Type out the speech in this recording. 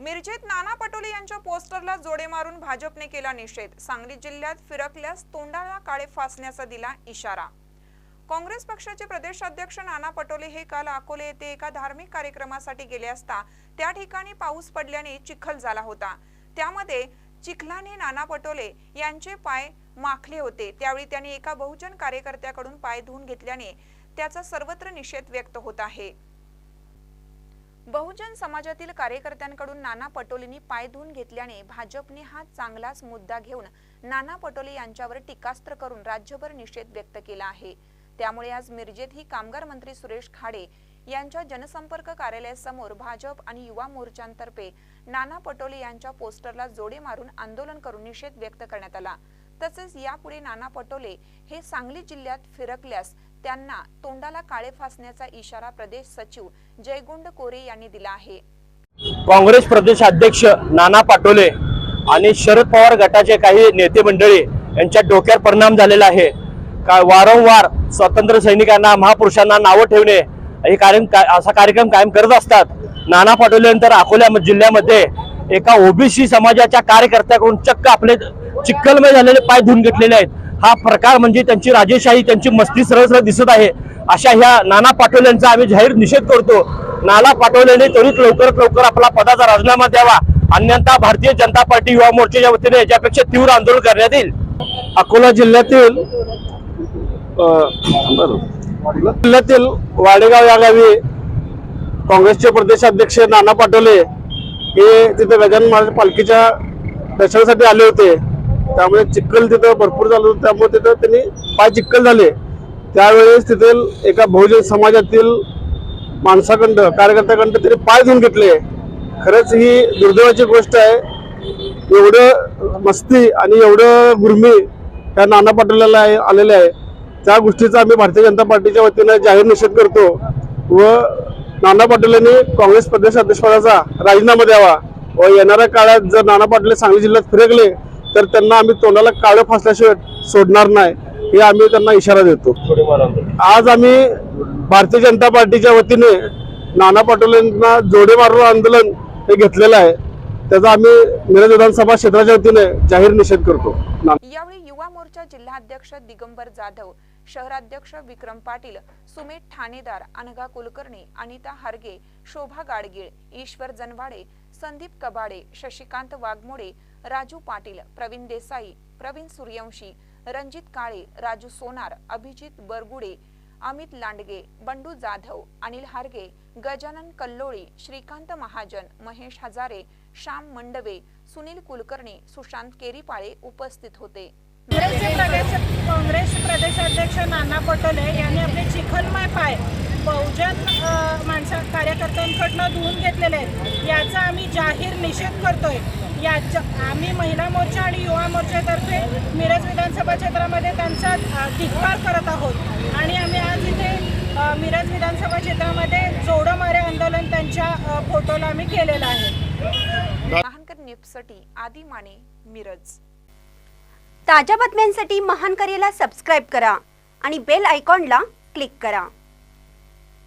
मिरजेत नाना पटोले यांच्या पोस्टरला जोडे मारून भाजपने केला निषेध. सांगली जिल्ह्यात फिरकल्यास तोंडाला काळे फासण्याचा दिला इशारा. काँग्रेस पक्षाचे प्रदेशाध्यक्ष नाना पटोले हे काल अकोले येथे एका धार्मिक कार्यक्रमासाठी गेले असता त्या ठिकाणी पाऊस पडल्याने चिखल झाला होता. त्यामध्ये चिखलाने नाना पटोले यांचे पाय माखले होते. त्यावेळी त्यांनी एका बहुजन कार्यकर्त्याकडून पाय धुवून घेतल्याने त्याचा सर्वत्र निषेध व्यक्त होत आहे. बहुजन समाजातील कार्यकर्त्यांकडून नाना पटोलेंनी पाय धुवून घेतल्याने भाजपने हा चांगलाच मुद्दा घेऊन नाना पटोले यांच्यावर टीकास्त्र करून राज्यभर निषेध व्यक्त केला आहे. त्यामुळे आज मिरजेत ही कामगार मंत्री सुरेश खाडे यांच्या जनसंपर्क कार्यालयासमोर भाजप आणि युवा मोर्चांतर्फे नाना पटोले यांच्या पोस्टरला जोडे मारून आंदोलन करून निषेध व्यक्त करण्यात आला. तसेच यापुढे नाना पटोले हे सांगली जिल्ह्यात फिरकल्यास त्यांना तोंडाला काळे फासण्याचा इशारा प्रदेश सचिव जयगुंड कोरे यांनी दिला आहे. काँग्रेस प्रदेश अध्यक्ष नाना पाटोले आणि शरद पवार गटाचे काही नेते मंडळी यांच्या डोक्यावर परिणाम झालेला आहे. का वारंवार स्वातंत्र्य सैनिकांना महापुरुषांना नावं ठेवणे हे कार्यक्रम का- असा कार्यक्रम कायम करत असतात. नाना पाटोले नंतर अकोल्या जिल्ह्यामध्ये एका ओबीसी समाजाच्या कार्यकर्त्याकडून चक्क आपले चिक्कलमय झालेले पाय धुवून घेतलेले आहेत. हा प्रकार म्हणजे त्यांची राजेशाही त्यांची मस्ती सरळ सरळ दिसत आहे. अशा ह्या नाना पाटोल्यांचा आम्ही जाहीर निषेध करतो. नाना पाटोलेने त्वरित लवकरात लवकर आपला पदाचा राजीनामा द्यावा. अन्यथा भारतीय जनता पार्टी युवा मोर्चाच्या वतीने याच्यापेक्षा तीव्र आंदोलन करण्यात येईल. अकोला जिल्ह्यातील जिल्ह्यातील वाडेगाव या गावी काँग्रेसचे प्रदेशाध्यक्ष नाना पाटोले हे तिथे गजानन महाराज पालखीच्या दर्शनासाठी आले होते. त्यामुळे चिखल तिथं भरपूर झालं होतं. त्यामुळे तिथं त्यांनी पाय चिखल झाले. त्यावेळेस तिथे एका बहुजन समाजातील माणसाखंड कार्यकर्त्याखंड त्यांनी पाय धुवून घेतले. खरंच ही दुर्दैवाची गोष्ट आहे. एवढं मस्ती आणि एवढं गुरमी त्या नाना पाटोलेला आहे आलेले आहे. त्या गोष्टीचा आम्ही भारतीय जनता पार्टीच्या वतीनं जाहीर निषेध करतो व नाना पाटील यांनी काँग्रेस प्रदेश अध्यक्षपदाचा राजीनामा द्यावा व येणाऱ्या काळात जर नाना पाटील सांगली जिल्ह्यात फिरकले तर त्यांना आम्ही तोंडाला काळं फासल्याशिवाय सोडणार नाही हे आम्ही त्यांना इशारा देतो. आज आम्ही भारतीय जनता पार्टीच्या वतीने नाना पाटोलेंना जोडे मारून आंदोलन हे घेतलेलं आहे. त्याचा आम्ही मिरज विधानसभा क्षेत्राच्या वतीने जाहीर निषेध करतो. यावेळी युवा मोर्चा जिल्हाध्यक्ष दिगंबर जाधव शहराध्यक्ष विक्रम पाटील सुमेध ठाणेदार अनघा कुलकर्णी अनिता हारगे शोभा गाडगीळ ईश्वर जनवाडे संदीप कबाडे शशिकांत वाघमोडे राजू पाटील प्रवीण देसाई प्रवीण सूर्यवंशी रणजित काळे राजू सोनार अभिजित बरगुडे अमित लांडगे बंडू जाधव अनिल हारगे गजानन कल्लोळी श्रीकांत महाजन महेश हजारे श्याम मंडवे सुनील कुलकर्णी सुशांत केरीपाळे उपस्थित होते. काँग्रेस प्रदेशाध्यक्ष नाना पटोले यांनी आपले चिखलमय पाय बहुजन माणसा कार्यकर्त्यांकडनं धुवून घेतलेले आहेत. याचा आम्ही जाहीर निषेध करतोय. याच्या आम्ही महिला मोर्चा आणि युवा मोर्चातर्फे मिरज विधानसभा क्षेत्रामध्ये त्यांचा धिक्कार करत आहोत. आणि आम्ही आज इथे मिरज विधानसभा क्षेत्रामध्ये जोडमारे आंदोलन त्यांच्या फोटोला आम्ही केलेलं आहे. महानकर न्यूजसाठी आदी माने मिरज. ताज्या बातम्यांसाठी महान करेला सबस्क्राईब करा आणि बेल आयकॉनला क्लिक करा.